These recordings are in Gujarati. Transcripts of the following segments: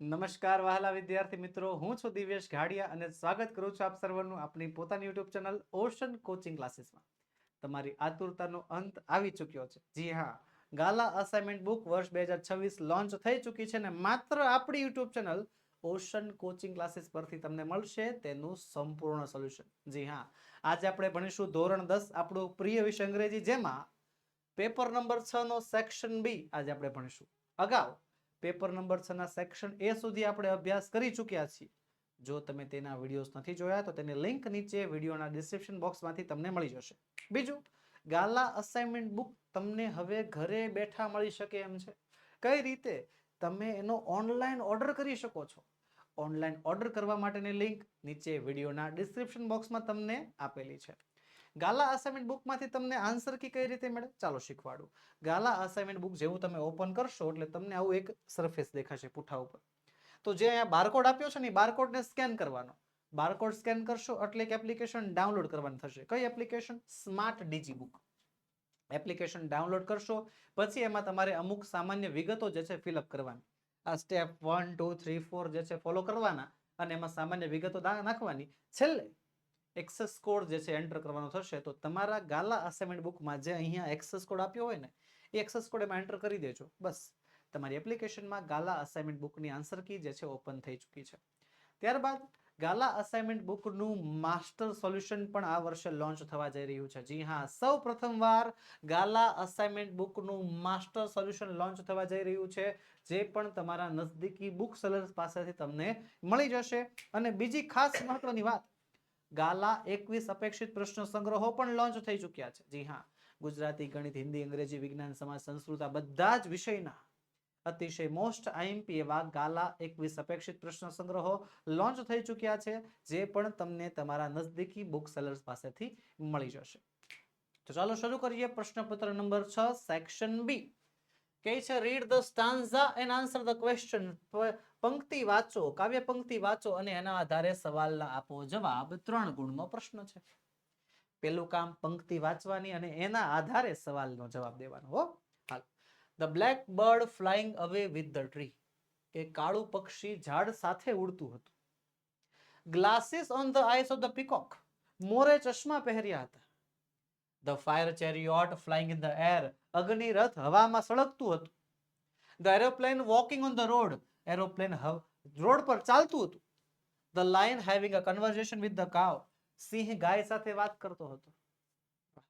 નમસ્કાર વહાલા વિદ્યાર્થી મિત્રો, હું છું દિવ્યેશ ઘાડિયા અને સ્વાગત કરું છું આપ સર્વનું આપણી પોતાની યુટ્યુબ ચેનલ ઓશન કોચિંગ ક્લાસીસમાં. તમારી આતુરતાનો અંત આવી ચૂક્યો છે. જી હા, ગાલા અસાઇનમેન્ટ બુક વર્ષ બે હજાર છવ્વીસ લોન્ચ થઈ ચૂકી છે અને માત્ર આપણી YouTube channel Ocean coaching classes પરથી તમને મળશે તેનું સંપૂર્ણ સોલ્યુશન જી હા, આજે આપણે ભણીશું ધોરણ દસ, આપણું પ્રિય વિષય અંગ્રેજી જેમાં પેપર નંબર છ નો સેક્શન બી આજે આપણે ભણીશું. અગાઉ પેપર નંબર છ ના સેક્શન એ સુધી આપણે અભ્યાસ કરી ચૂક્યા છીએ. જો તમે તેના વિડીયોઝ નથી જોયા, તો તેની લિંક નીચે વિડીયોના ડિસ્ક્રિપ્શન બોક્સમાંથી તમને મળી જશે. બીજું, ગાલા અસાઇનમેન્ટ બુક તમને હવે ઘરે બેઠા મળી શકે એમ છે. કઈ રીતે? તમે એનો ઓનલાઈન ઓર્ડર કરી શકો છો. ઓનલાઈન ઓર્ડર કરવા માટેની લિંક નીચે વિડીયોના ડિસ્ક્રિપ્શન બોક્સમાં તમને આપેલી છે. ગાલા અસાઇનમેન્ટ બુકમાંથી તમને આન્સર કી કઈ રીતે મળે? ચાલો શીખવાડું. ગાલા અસાઇનમેન્ટ બુક જેવું તમે ઓપન કરશો એટલે તમને આવું એક સરફેસ દેખાશે પુઠ્ઠા ઉપર. તો જે અહીંયા બારકોડ આપ્યો છે ને એ બારકોડને સ્કેન કરવાનો. બારકોડ સ્કેન કરશો એટલે એક એપ્લિકેશન ડાઉનલોડ કરવાની થશે. કઈ application smart DG book application download કરશો, પછી એમાં તમારે અમુક સામાન્ય વિગતો જે છે ફિલઅપ કરવાની. આ step one two three four જે છે ફોલો કરવાના અને એમાં સામાન્ય વિગતો નાખવાની. છેલ્લે એક્સેસ કોડ જે છે, એન્ટર કરવાનો થશે, તો તમારા ગાલા અસાઇનમેન્ટ બુકમાં જે અહીંયા એક્સેસ કોડ આપ્યો હોય ને, એ એક્સેસ કોડ એમાં એન્ટર કરી દેજો. બસ. તમારી એપ્લિકેશનમાં ગાલા અસાઇનમેન્ટ બુકની આન્સર કી જે છે ઓપન થઈ ચૂકી છે. ત્યારબાદ ગાલા અસાઇનમેન્ટ બુકનું માસ્ટર સોલ્યુશન પણ આ વર્ષે લોન્ચ થવા જઈ રહ્યું છે. જી હા, સૌ પ્રથમવાર ગાલા અસાઇનમેન્ટ બુકનું માસ્ટર સોલ્યુશન લોન્ચ થવા જઈ રહ્યું છે, જે પણ તમારા નજદીકી બુક સેલર્સ પાસેથી તમને મળી જશે. અને બીજી ખાસ મહત્વની વાત ગાલા એકવીસ અપેક્ષિત પ્રશ્ન સંગ્રહો પણ લોન્ચ થઈ ચૂક્યા છે. જી હા, ગુજરાતી, ગણિત, હિન્દી, અંગ્રેજી, વિજ્ઞાન, સમાજ, સંસ્કૃત, આ બધા જ વિષયના અતિશય મોસ્ટ આઈએમપી એવા ગાલા એકવીસ અપેક્ષિત પ્રશ્ન સંગ્રહો લોન્ચ થઈ ચૂક્યા છે, જે પણ તમને તમારા નજદીકી બુક સેલર્સ પાસેથી મળી જશે. તો ચાલો શરૂ કરીએ પ્રશ્નપત્ર નંબર છ સેક્શન બી કે છે read the stanza and answer the question પંક્તિ વાંચો, કાવ્ય પંક્તિ વાંચો અને એના આધારે સવાલના આપો જવાબ ત્રણ ગુણનો પ્રશ્ન છે. પેલું કામ પંક્તિ વાંચવાની અને એના આધારે સવાલનો જવાબ દેવાનો હો. હાલ. The black bird flying away with the tree કે કાળું પક્ષી ઝાડ સાથે ઉડતું હતું. Glasses on the eyes of the peacock મોરે ચશ્મા પહેર્યા હતા. The fire chariot flying in the air અગ્નિરથ હવામાં સળગતું હતું. The aeroplane walking on the road aeroplane road પર ચાલતું હતું. The lion having a conversation with the cow સિંહ ગાય સાથે વાત કરતો હતો.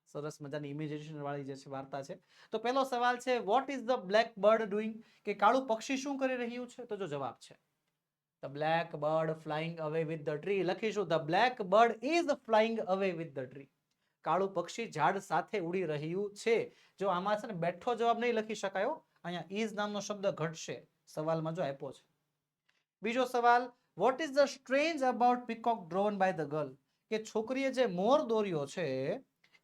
સરસ મજાની ઇમેજિનેશન વાળી જે છે વાર્તા છે. તો પહેલો સવાલ છે what is the black bird doing કે કાળું પક્ષી શું કરી રહ્યું છે? તો જો જવાબ છે the black bird flying away with the tree લખીશું the black bird is flying away with the tree કાળું પક્ષી ઝાડ સાથે ઉડી રહ્યું છે. જો આમાં છે ને બેઠો જવાબ નહીં લખી શકાયો, અહીંયા ઇઝ નામનો શબ્દ ઘટશે. સવાલમાં જો આપ્યો છે. બીજો સવાલ what is the strange about peacock drawn by the girl કે છોકરીએ જે મોર દોર્યો છે,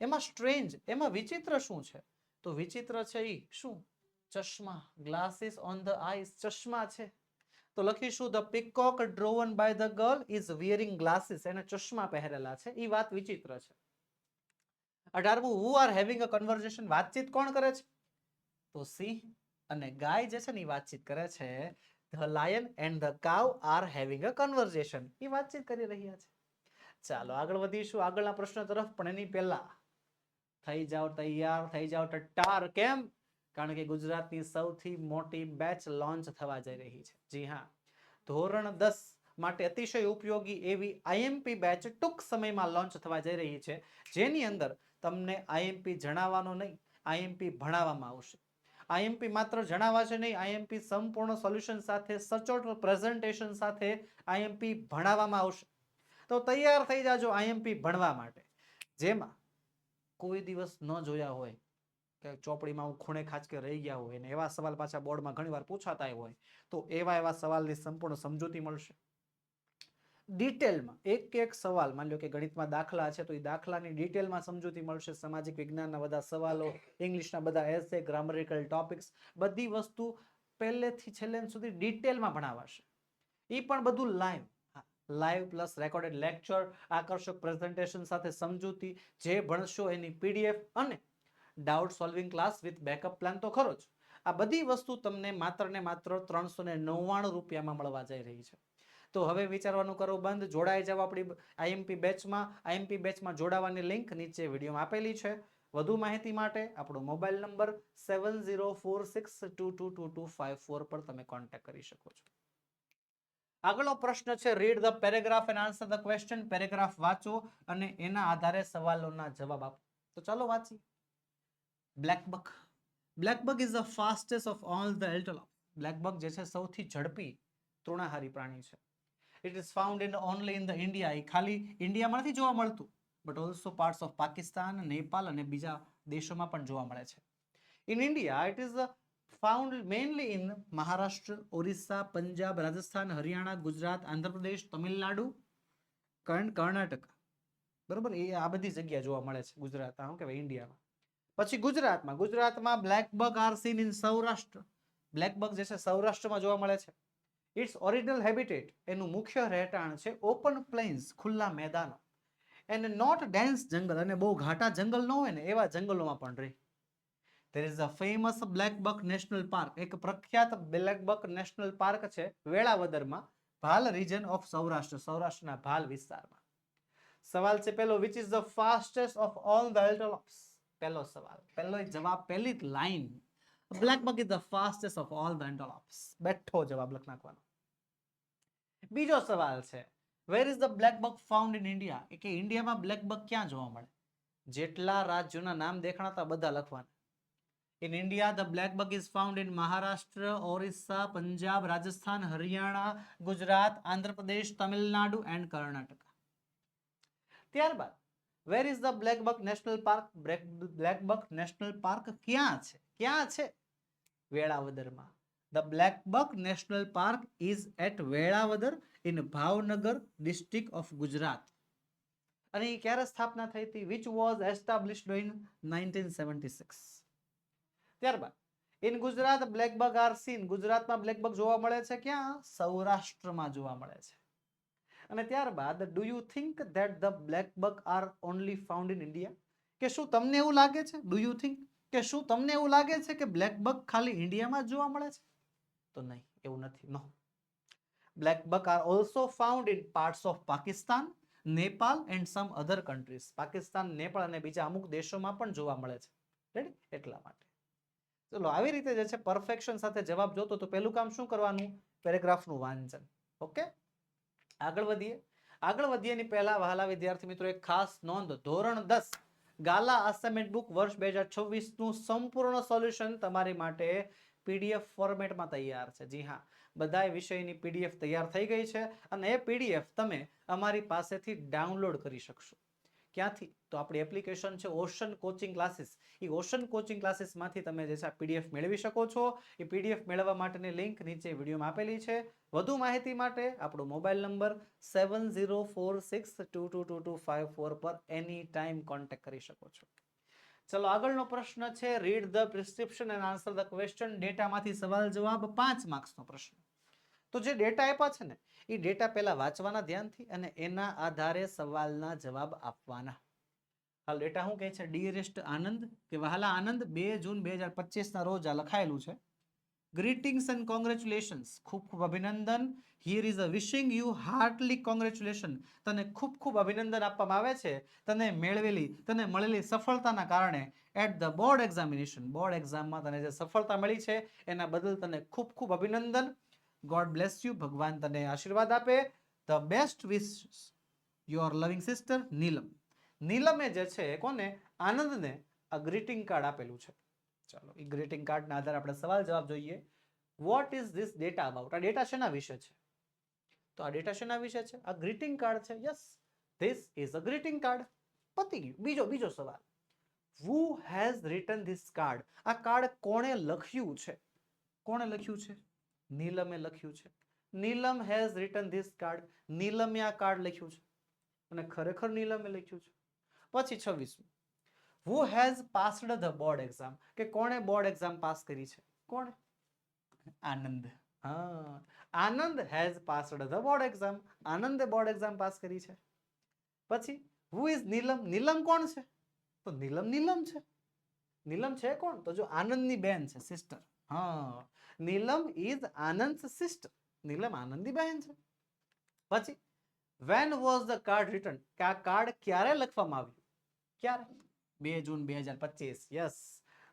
એમાં સ્ટ્રેન્જ એમાં વિચિત્ર શું છે? તો વિચિત્ર છે એ શું? ચશ્મા ગ્લાસીસ ઓન ધ આઈસ ચશ્મા છે. તો લખીશું the peacock drawn by the girl is wearing glasses એને ચશ્મા પહેરેલા છે. એ વાત વિચિત્ર છે. અઢારમું who are having a conversation વાતચીત કોણ કરે છે? તો સિંહ અને ગાય જે છે ને એ વાતચીત કરે છે the lion and the cow are having a conversation એ વાતચીત કરી રહ્યા છે. ચાલો, આગળ વધીશું. આગળના પ્રશ્ન તરફ, પણ એની પહેલા થઈ જાઓ તૈયાર, થઈ જાઓ ટટ્ટાર કેમ? કારણ કે ગુજરાતની સૌથી મોટી બેચ લોન્ચ થવા જઈ રહી છે. જી હા. ધોરણ દસ માટે અતિશય ઉપયોગી એવી આઈએમપી બેચ ટૂંક સમયમાં લોન્ચ થવા જઈ રહી છે. જેની અંદર તમને આઈએમપી જણાવવાનો નહીં આઈએમપી ભણાવવામાં આવશે. આઈએમપી માત્ર જણાવાશે નહીં આઈએમપી સંપૂર્ણ સોલ્યુશન સાથે, સચોટ પ્રેઝન્ટેશન સાથે આઈએમપી ભણાવવામાં આવશે. તો તૈયાર થઈ જાજો આઈએમપી ભણવા માટે. જેમાં કોઈ દિવસ ન જોયા હોય કે ચોપડીમાં હું ખૂણે ખાંચકે રહી ગયા હોય અને એવા સવાલ પાછા બોર્ડમાં ઘણીવાર પૂછાતા હોય, તો એવા એવા સવાલની સંપૂર્ણ સમજૂતી મળશે. ડિટેલમાં, એક એક સવાલ, માની લો કે ગણિતમાં દાખલા છે, તો એ દાખલાની ડિટેલમાં સમજૂતી મળશે. સામાજિક વિજ્ઞાનના બધા સવાલો, ઇંગ્લિશના બધા એસે ગ્રામરિકલ ટોપિક્સ બધી વસ્તુ પહેલેથી છેલ્લે સુધી ડિટેલમાં ભણાવાશે. એ પણ બધું live live plus recorded lecture આકર્ષક પ્રેઝન્ટેશન સાથે સમજૂતી, જે ભણશો એની પીડીએફ અને doubt solving class with backup plan તો ખરો જ. આ બધી વસ્તુ તમને માત્ર ને માત્ર ત્રણસો ને નવ્વાણું રૂપિયામાં મળવા જઈ રહી છે. તો હવે વિચારવાનું કરો, બંધ જોડાઈ જાવ આપણી આઈએમપી બેચમાં. આઈએમપી બેચમાં જોડાવાની લિંક નીચે વિડીયોમાં આપેલી છે. વધુ માહિતી માટે આપણો mobile number seven zero four six two two two two five four પર તમે કોન્ટેક્ટ કરી શકો છો. આગળનો પ્રશ્ન છે read the paragraph and answer the question paragraph વાંચો અને એના આધારે સવાલોના જવાબ આપો. તો ચાલો વાંચીએ. Blackbuck blackbuck is the fastest of all the antelope blackbuck જે છે, સૌથી ઝડપી તૃણાહારી પ્રાણી છે. It is found in only in the India એ ખાલી ઇન્ડિયામાં નથી જોવા મળતું but also parts of Pakistan Nepal અને બીજા દેશોમાં પણ જોવા મળે છે. In India it is found mainly in Maharashtra Orissa Punjab Rajasthan Haryana Gujarat Andhra Pradesh Tamil Nadu કર્ણ કર્ણાટક બરોબર? એ આ બધી જગ્યા જોવા મળે છે ગુજરાત શું કહેવાય ઇન્ડિયામાં પછી ગુજરાતમાં ગુજરાતમાં black buck are seen in Saurashtra black buck જે છે, સૌરાષ્ટ્રમાં જોવા મળે છે. ઇટ્સ ઓરિજિનલ હેબિટેટ એનું મુખ્ય રહેઠાણ છે ઓપન પ્લેન્સ ખુલ્લા મેદાનો. એન્ડ નોટ ડેન્સ જંગલ, અને બહુ ઘાટા જંગલ ન હોય ને, એવા જંગલોમાં પણ રહે. There is a famous black buck national park એક પ્રખ્યાત બ્લેક બક નેશનલ પાર્ક છે વેળાવદરમાં, ભાલ રિજન ઓફ સૌરાષ્ટ્ર, સૌરાષ્ટ્રના ભાલ વિસ્તારમાં. સવાલ છે પેલો which is the fastest of all the antelopes પહેલો સવાલ પહેલો જવાબ પહેલી line black buck is the fastest of all antelopes બેઠો જવાબ લખ નાખવાનો બીજો સવાલ છે. Where is the black buck found in India કે ઇન્ડિયામાં બ્લેક બગ ક્યાં જોવા મળે? જેટલા રાજ્યોના નામ દેખાણા બધા લખવાના. In India the black buck is found in Maharashtra Orissa Punjab Rajasthan Haryana Gujarat Andhra Pradesh Tamil Nadu and Karnataka ત્યારબાદ where is the black buck national park black buck national park ક્યાં છે? ક્યાં છે? વેળાવદરમાં. The blackbuck national park is at Velavadar in Bhavnagar district of Gujarat. અને એ ક્યારે સ્થાપના થઈ હતી? Which was established in nineteen seventy six ત્યારબાદ in Gujarat blackbuck are scene ગુજરાતમાં બ્લેકબગ જોવા મળે છે ક્યાં? સૌરાષ્ટ્રમાં જોવા મળે છે. અને ત્યારબાદ do you think that the blackbuck are only found in India કે શું તમને એવું લાગે છે? ડુ યુ થિંક કે શું તમને એવું લાગે છે કે બ્લેકબગ ખાલી ઇન્ડિયામાં જોવા મળે છે? તો નહીં, એવું નથી no blackbuck are also found in parts of Pakistan, Nepal and some other countries. Pakistan, Nepal અને બીજા અમુક દેશોમાં પણ જોવા મળે છે. એટલા માટે. ચલો, આવી રીતે જે છે પરફેક્શન સાથે જવાબ જોતો, તો પહેલું કામ શું કરવાનું? પેરેગ્રાફનું વાંચન. ઓકે આગળ વધીએ. આગળ વધીએની પહેલા વહાલા વિદ્યાર્થી મિત્રો, એક ખાસ નોંધ. ધોરણ દસ. ગાલા અસાઇનમેન્ટ બુક વર્ષ બે હજાર છવ્વીસનું સંપૂર્ણ સોલ્યુશન તમારી માટે પીડીએફ ફોર્મેટમાં તૈયાર છે. જી હા બધા વિષયની પીડીએફ તૈયાર થઈ ગઈ છે અને એ પીડીએફ તમે અમારી પાસેથી ડાઉનલોડ કરી શકશો. ક્યાંથી? તો આપણી એપ્લિકેશન છે ઓશન કોચિંગ ક્લાસીસ એ ઓશન કોચિંગ ક્લાસીસમાંથી તમે જે છે આ પીડીએફ મેળવી શકો છો. એ પીડીએફ મેળવવા માટેની લિંક નીચે વિડીયોમાં આપેલી છે. વધુ માહિતી માટે આપણો mobile number seven zero four six two two two two five four પર એની ટાઈમ કોન્ટેક્ટ કરી શકો છો. ચલો, આગળનો પ્રશ્ન છે read the prescription and answer the question ડેટામાંથી સવાલ જવાબ પાંચ માર્ક્સનો પ્રશ્ન. તો જે ડેટા આપ્યા છે ને એ ડેટા પહેલા વાંચવાના ધ્યાનથી અને એના આધારે સવાલના જવાબ આપવાના. હાલ ડેટા શું કહે છે? ડિયરેસ્ટ આનંદ કે વહાલા આનંદ બે જૂન બે હજાર પચીસના રોજ આ લખાયેલું છે. ગ્રીટિંગ્સ એન્ડ કોંગ્રેચ્યુલેશન્સ ખૂબ ખૂબ અભિનંદન. Here is a wishing you heartily congratulation તને ખૂબ ખૂબ અભિનંદન આપવામાં આવે છે. તને મેળવેલી, તને મળેલી સફળતાના કારણે at the board examination board એક્ઝામમાં તને જે સફળતા મળી છે, એના બદલ તને ખૂબ ખૂબ અભિનંદન. ગોડ બ્લેસ યુ ભગવાન તને આશીર્વાદ આપે. The best wish your loving sister Neelam નીલમે જે છે, કોને? આનંદને આ ગ્રીટિંગ કાર્ડ આપેલું છે. ચાલો, એ ગ્રીટિંગ કાર્ડના આધારે આપણે સવાલ જવાબ જોઈએ. What is this data about આ ડેટા શેના વિશે છે? તો આ ડેટા શેના વિશે છે? આ ગ્રીટિંગ કાર્ડ છે. Yes this is a greeting card પતી ગયું. બીજો બીજો સવાલ. Who has written this card આ કાર્ડ કોણે લખ્યું છે? કોણે લખ્યું છે? નીલમે લખ્યું છે. Neelam has written this card નીલમે આ કાર્ડ લખ્યું છે. અને ખરેખર નીલમે લખ્યું છે. પછી છવ્વીસમું. Who has passed the board exam કે કોણે બોર્ડ એક્ઝામ પાસ કરી છે? કોણે? આનંદ. હા. Anand has passed the board exam આનંદે board exam pass કરી છે. પછી હુ ઇઝ નીલમ? નીલમ કોણ છે? તો નીલમ નીલમ છે. નીલમ છે કોણ? તો જો આનંદની બેન છે સિસ્ટર હા. નીલમ ઇઝ આનંદ સિસ્ટર નીલમ આનંદીબહેન છે. પછી when was the card written કે આ કાર્ડ ક્યારે લખવામાં આવ્યું? ક્યારે? બે જૂન બે હજાર પચીસ. Yes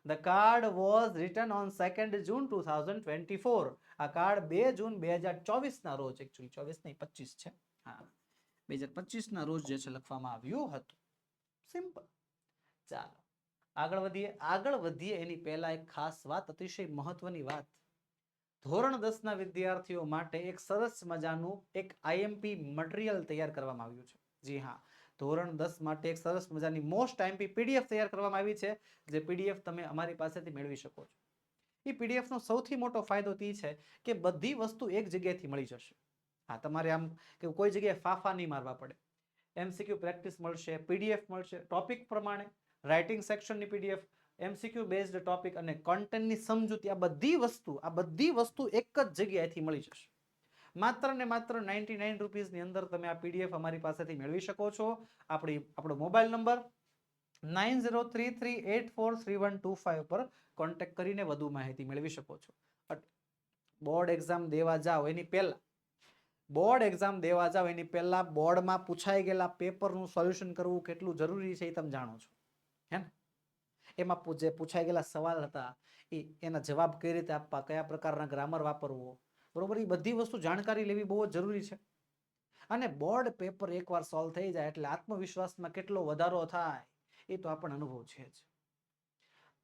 the card was written on second June two thousand twenty four આ કાર્ડ બે જૂન બે હજાર ચોવીસના રોજ એકચ્યુઅલી ચોવીસ નહીં, પચીસ છે. હા. બે હજાર પચીસના રોજ જે છે લખવામાં આવ્યું હતું. સિમ્પલ ચાલો. આગળ વધીએ. આગળ વધીએ એની પહેલા એક ખાસ વાત, અતિશય મહત્વની વાત. ધોરણ દસના વિદ્યાર્થીઓ માટે એક સરસ મજાનું એક આઈએમપી મટીરિયલ તૈયાર કરવામાં આવ્યું છે. જી હા, ધોરણ દસ માટે એક સરસ મજાની મોસ્ટ આઈએમપી પીડીએફ તૈયાર કરવામાં આવી છે, જે પીડીએફ તમે અમારી પાસેથી મેળવી શકો છો. એ પીડીએફનો સૌથી મોટો ફાયદો તે છે કે બધી વસ્તુ એક જગ્યાએથી મળી જશે. હા, તમારે આમ કે કોઈ જગ્યાએ ફાફા નહીં મારવા પડે. એમસીક્યુ પ્રેક્ટિસ મળશે પીડીએફ મળશે, ટોપિક પ્રમાણે રાઇટિંગ સેક્શનની પીડીએફ એમસીક્યુ બેઝડ ટોપિક અને કોન્ટેન્ટની સમજૂતી, આ બધી વસ્તુ, આ બધી વસ્તુ એક જ જગ્યાએથી મળી જશે. માત્ર ને માત્ર નાઇન્ટી નાઇન રૂપીઝની અંદર તમે આ પીડીએફ અમારી પાસેથી મેળવી શકો છો. આપણી, આપણો mobile number nine zero three three eight four three one two five પર કોન્ટેક્ટ કરીને વધુ માહિતી મેળવી શકો છો. બોર્ડ એક્ઝામ દેવા જાઓ એની પહેલાં. બોર્ડ એક્ઝામ દેવા જાઓ એની પહેલાં બોર્ડમાં પૂછાઈ ગયેલા પેપરનું સોલ્યુશન કરવું કેટલું જરૂરી છે એ તમે જાણો છો. હે ને? એમાં જે પૂછાઈ ગયેલા સવાલ હતા, એ એના જવાબ કઈ રીતે આપવા, કયા પ્રકારના ગ્રામર વાપરવો, બરોબર? એ બધી વસ્તુ જાણકારી લેવી બહુ જ જરૂરી છે. અને બોર્ડ પેપર એકવાર સોલ્વ થઈ જાય એટલે આત્મવિશ્વાસમાં કેટલો વધારો થાય, એ તો આપણને અનુભવ છે જ.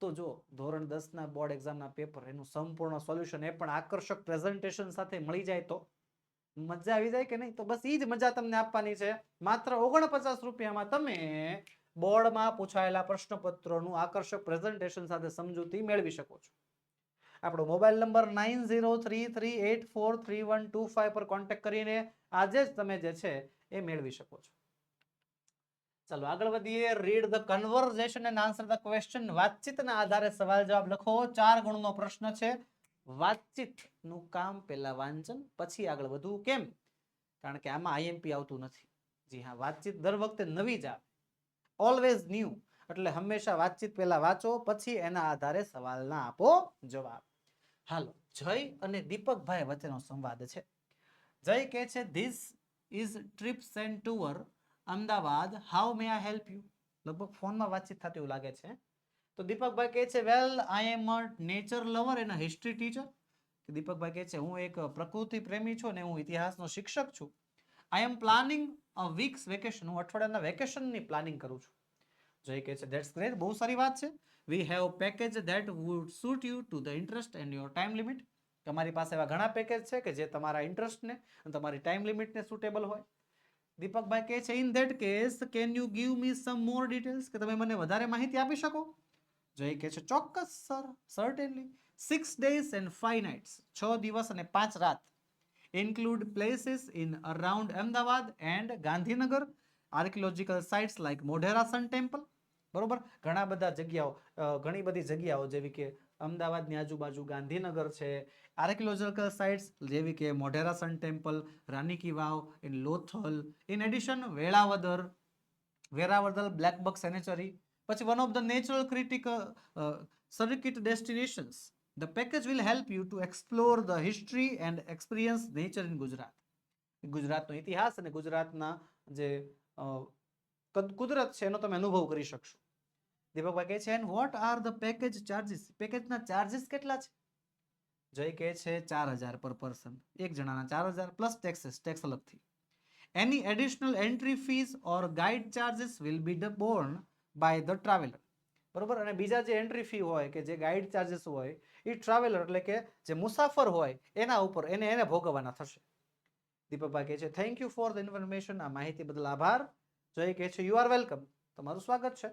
તો જો, ધોરણ દસના બોર્ડ એક્ઝામના પેપર એનું સંપૂર્ણ સોલ્યુશન એ પણ આકર્ષક પ્રેઝન્ટેશન સાથે મળી જાય તો? મજા આવી જાય કે નહીં? તો બસ એ જ મજા તમને આપવાની છે. માત્ર ઓગણપચાસ રૂપિયામાં તમે બોર્ડમાં પૂછાયેલા પ્રશ્નપત્રોનું આકર્ષક પ્રેઝન્ટેશન સાથે સમજૂતી મેળવી શકો છો. આપણો mobile number nine zero three three eight four three one two five પર કોન્ટેક્ટ કરીને આજે જ તમે જે છે એ મેળવી શકો છો. ચાલો, આગળ વધીએ. Read the conversation and answer the question વાતચીતના આધારે સવાલ જવાબ લખો. ચાર ગુણનો પ્રશ્ન છે. વાતચીતનું કામ પહેલા વાંચન, પછી આગળ વધવું. કેમ? કારણ કે આમાં આઈએમપી આવતું નથી. જી હા, વાતચીત દર વખતે નવી જ આવે. ઓલવેઝ ન્યૂ એટલે હંમેશા વાતચીત પહેલા વાંચો, પછી એના આધારે સવાલના આપો જવાબ. હાલો, જય અને દીપકભાઈ વચ્ચેનો સંવાદ છે. જય કહે છે this is trips and tour Ahmedabad how may I help you લગભગ ફોનમાં વાતચીત થતી એવું લાગે છે. તો દીપકભાઈ કહે છે well I am a nature lover and history teacher Deepakbhai કહે છે, હું એક પ્રકૃતિ પ્રેમી છું અને હું ઇતિહાસનો શિક્ષક છું. I am planning a week's vacation હું અઠવાડિયાના વેકેશનની પ્લાનિંગ કરું છું. જય કહે છે ધેટ્સ ગ્રેટ બહુ સારી વાત છે. We have package that would suit you to the interest and your time limit તમારી પાસે એવા ઘણા પેકેજ છે કે જે તમારા ઇન્ટરેસ્ટને અને તમારી ટાઈમ લિમિટને સુટેબલ હોય. દીપકભાઈ કહે છે in that case can you give me some more details કે તમે મને વધારે માહિતી આપી શકો? જય કહે છે, ચોક્કસ, sir. Certainly six days and five nights છ દિવસ અને પાંચ રાત. Include places in around Ahmedabad and Gandhinagar archaeological sites like Modhera Sun temple બરોબર? ઘણા બધા જગ્યાઓ ઘણી બધી જગ્યાઓ જેવી કે અમદાવાદની આજુબાજુ ગાંધીનગર છે. આર્કિયોલોજિકલ સાઇટ્સ જેવી કે Modhera sun temple Rani ki Vav in Lothal in addition Velavadar Veravadar black buck sanctuary પછી one of the natural critic circuit destinations the package will help you to explore the history and experience nature in Gujarat ગુજરાતનો ઇતિહાસ અને ગુજરાતના જે કદ- કુદરત છે એનો તમે અનુભવ કરી શકશો. દીપકભાઈ કહે છે and what are the package charges પેકેજના charges કેટલા છે? જય કહે છે, ચાર હજાર પર પર્સન એક જણાના ચાર હજાર પ્લસ ટેક્સીસ ટેક્સ અલગથી. Any additional entry fees or guide charges will be the borne by the traveller બરોબર? અને બીજા જે એન્ટ્રી ફી હોય કે જે ગાઈડ ચાર્જીસ હોય એ ટ્રાવેલર એટલે કે જે મુસાફર હોય, એના ઉપર એને એને ભોગવવાના થશે. દીપકભાઈ કહે છે thank you for the information આ માહિતી બદલ આભાર. જોઈ કહે છે યુ આર વેલકમ તમારું સ્વાગત છે.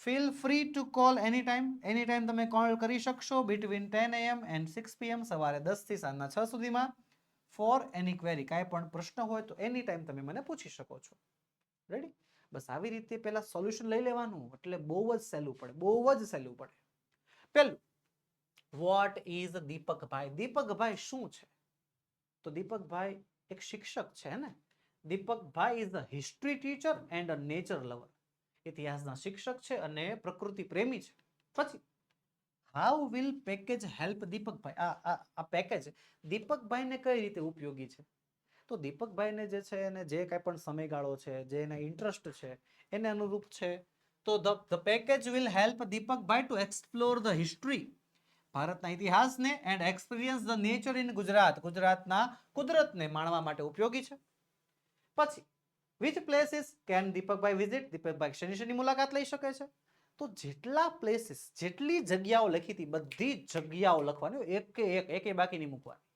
Feel free to call any time any time તમે કોલ કરી શકશો between ten AM and six PM સવારે દસથી સાંજના છ સુધીમાં. ફોર એની ક્વેરી કાંઈ પણ પ્રશ્ન હોય તો એની ટાઈમ તમે મને પૂછી શકો છો. રેડી બસ આવી રીતે પહેલા સોલ્યુશન લઈ લેવાનું, એટલે બહુ જ સહેલું પડે, બહુ જ સહેલું પડે. પહેલું વોટ ઇઝ દીપકભાઈ? દીપકભાઈ શું છે? તો દીપકભાઈ એક શિક્ષક છે ને? Deepakbhai is a history teacher and a nature lover ઇતિહાસના શિક્ષક છે અને પ્રકૃતિ પ્રેમી છે. પછી હાઉ વિલ પેકેજ હેલ્પ દીપકભાઈ? આ આ પેકેજ દીપકભાઈને કઈ રીતે ઉપયોગી છે? તો દીપકભાઈને જે છે એને જે કાંઈ પણ સમયગાળો છે, જે એને ઇન્ટરેસ્ટ છે, એને અનુરૂપ છે. તો the the package will help Deepakbhai to explore the history ભારતના ઇતિહાસને and experience the nature in Gujarat. ગુજરાતના કુદરતને માણવા માટે ઉપયોગી છે. પછી which places can Deepakbhai visit Deepakbhai શનિ શનિ મુલાકાત લઈ શકે છે. તો જેટલા પ્લેસીસ જેટલી જગ્યાઓ લખી હતી, બધી જગ્યાઓ લખવાની એક કે એક, એકે બાકી નહીં મૂકવાની.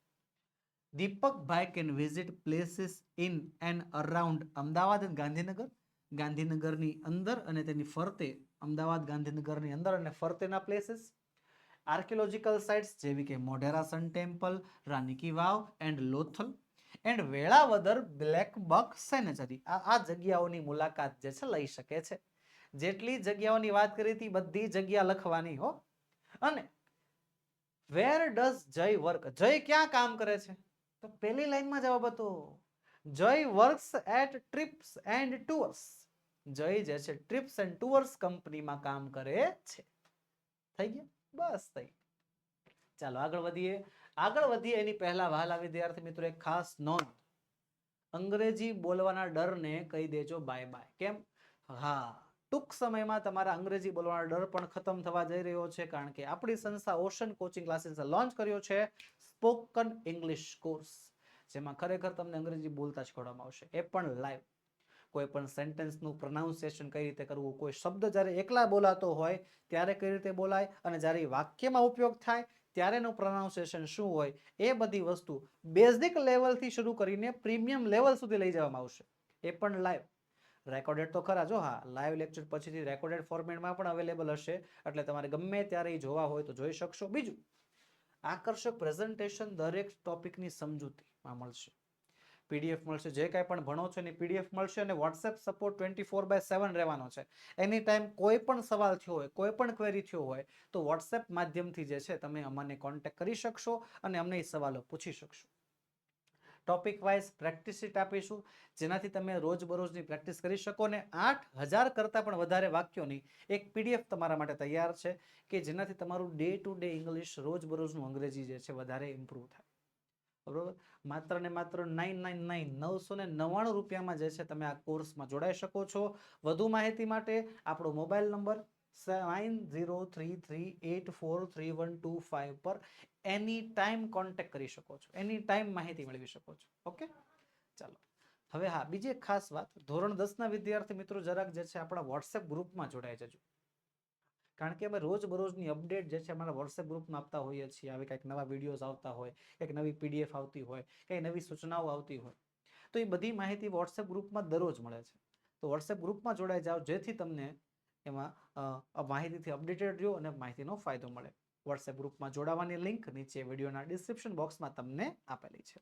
Deepakbhai can visit places in and around Ahmedabad અને ગાંધીનગર ગાંધીનગરની અંદર અને તેની ફરતે અમદાવાદ ગાંધીનગરની અંદર અને ફરતેના પ્લેસીસ આર્કિયોલોજીકલ સાઇટ્સ જેવી કે Modhera sun temple Rani ki Vav and Lothal and Velavadar black buck sanctuary આ આ જગ્યાઓની મુલાકાત જે છે, લઈ શકે છે. જેટલી જગ્યાઓની વાત કરી હતી, બધી જગ્યા લખવાની હો. અને વેર ડઝ જય વર્ક જય ક્યાં કામ કરે છે? તો પહેલી લાઈનમાં જવાબ હતો, Jay works at trips and tours Jay જે છે, ટ્રિપ્સ એન્ડ ટુર્સ કંપનીમાં કામ કરે છે. થઈ ગયા? બસ થઈ ચાલો આગળ વધીએ. આગળ વધીએ એની પહેલા વહાલા વિદ્યાર્થી મિત્રો, એક ખાસ નોંધ. અંગ્રેજી બોલવાના ડરને કહી દેજો બાય બાય કેમ? હા ટૂંક સમયમાં તમારા અંગ્રેજી બોલવાનો ડર પણ ખતમ થવા જઈ રહ્યો છે, કારણ કે આપણી સંસ્થા ઓશન કોચિંગ ક્લાસીસ લોન્ચ કર્યો છે, સ્પોકન ઇંગ્લિશ કોર્સ, જેમાં ખરેખર તમને અંગ્રેજી બોલતા શીખવાડવામાં આવશે. એ પણ લાઈવ કોઈ પણ સેન્ટેન્સનું પ્રોનાઉન્સિએશન કઈ રીતે કરવું, કોઈ શબ્દ જ્યારે એકલા બોલાતો હોય, ત્યારે કઈ રીતે બોલાય અને જ્યારે વાક્યમાં ઉપયોગ થાય, ત્યારેનું પ્રોનાઉન્સિએશન શું હોય, એ બધી વસ્તુ બેઝિક લેવલથી શરૂ કરીને પ્રીમિયમ લેવલ સુધી લઈ જવામાં આવશે. એ પણ લાઈવ રેકોર્ડેડ તો ખરા જો હા. લાઈવ લેક્ચર પછીથી રેકોર્ડેડ ફોર્મેટમાં પણ અવેલેબલ હશે. એટલે તમારે ગમે ત્યારે એ જોવા હોય તો જોઈ શકશો. બીજું, આકર્ષક પ્રેઝન્ટેશન દરેક ટોપિકની સમજૂતીમાં મળશે. પીડીએફ મળશે. જે કાંઈ પણ ભણો છો એની પીડીએફ મળશે અને WhatsApp support twenty four by seven રહેવાનો છે. એની ટાઈમ કોઈ પણ સવાલ થયો હોય, કોઈ પણ ક્વેરી થયો હોય, તો વોટ્સએપ માધ્યમથી જે છે, તમે અમને કોન્ટેક્ટ કરી શકશો અને અમને એ સવાલો પૂછી શકશો. ટોપિક વાઇઝ પ્રેક્ટિસ શીટ આપીશું. જેનાથી તમે રોજબરોજની પ્રેક્ટિસ કરી શકો ને આઠ હજાર કરતાં પણ વધારે વાક્યોની એક પીડીએફ તમારા માટે તૈયાર છે કે જેનાથી તમારું ડે ટુ ડે ઇંગ્લિશ રોજબરોજનું અંગ્રેજી જે છે વધારે ઇમ્પ્રૂવ થાય. બરોબર? માત્ર ને માત્ર નાઇન નાઇન નાઇન નવસો ને નવ્વાણું રૂપિયામાં જે છે તમે આ કોર્સમાં જોડાઈ શકો છો. વધુ માહિતી માટે આપણો mobile number nine zero three three eight four three one two five પર એની ટાઈમ કોન્ટેક્ટ કરી શકો છો. એની ટાઈમ માહિતી મેળવી શકો છો. ઓકે ચાલો. હવે હા, બીજી એક ખાસ વાત. ધોરણ દસના વિદ્યાર્થી મિત્રો જરાક જે છે આપણા વોટ્સએપ ગ્રુપમાં જોડાઈ જજો. કારણ કે અમે રોજ બરોજની અપડેટ જે છે અમારા વોટ્સએપ ગ્રુપમાં આપતા હોઈએ છીએ. આવી કંઈક નવા વિડીયોઝ આવતા હોય, કંઈક નવી પીડીએફ આવતી હોય, કંઈ નવી સૂચનાઓ આવતી હોય. તો એ બધી માહિતી વોટ્સએપ ગ્રુપમાં દરરોજ મળે છે. તો વોટ્સએપ ગ્રુપમાં જોડાઈ જાઓ. જેથી તમને એમાં માહિતીથી અપડેટેડ રહ્યો અને માહિતીનો ફાયદો મળે. વોટ્સએપ ગ્રુપમાં જોડાવાની લિંક નીચે વિડીયોના ડિસ્ક્રિપ્શન બોક્સમાં તમને આપેલી છે.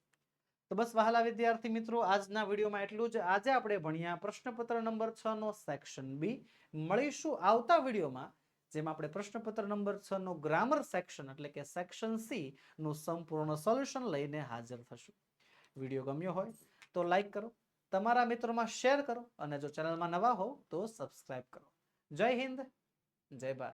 તો બસ વહાલા વિદ્યાર્થી મિત્રો, આજના વિડીયોમાં એટલું જ. આજે આપણે ભણ્યા પ્રશ્નપત્ર નંબર છ નો સેક્શન બી મળીશું આવતા વિડીયોમાં, જેમાં આપણે પ્રશ્નપત્ર નંબર છ નો ગ્રામર સેક્શન એટલે કે સેક્શન સી નું સંપૂર્ણ સોલ્યુશન લઈને હાજર થશું. વીડિયો ગમ્યો હોય તો લાઈક કરો, તમારા મિત્રોમાં શેર કરો અને જો ચેનલમાં નવા હો તો સબસ્ક્રાઈબ કરો. જય હિન્દ જય ભારત.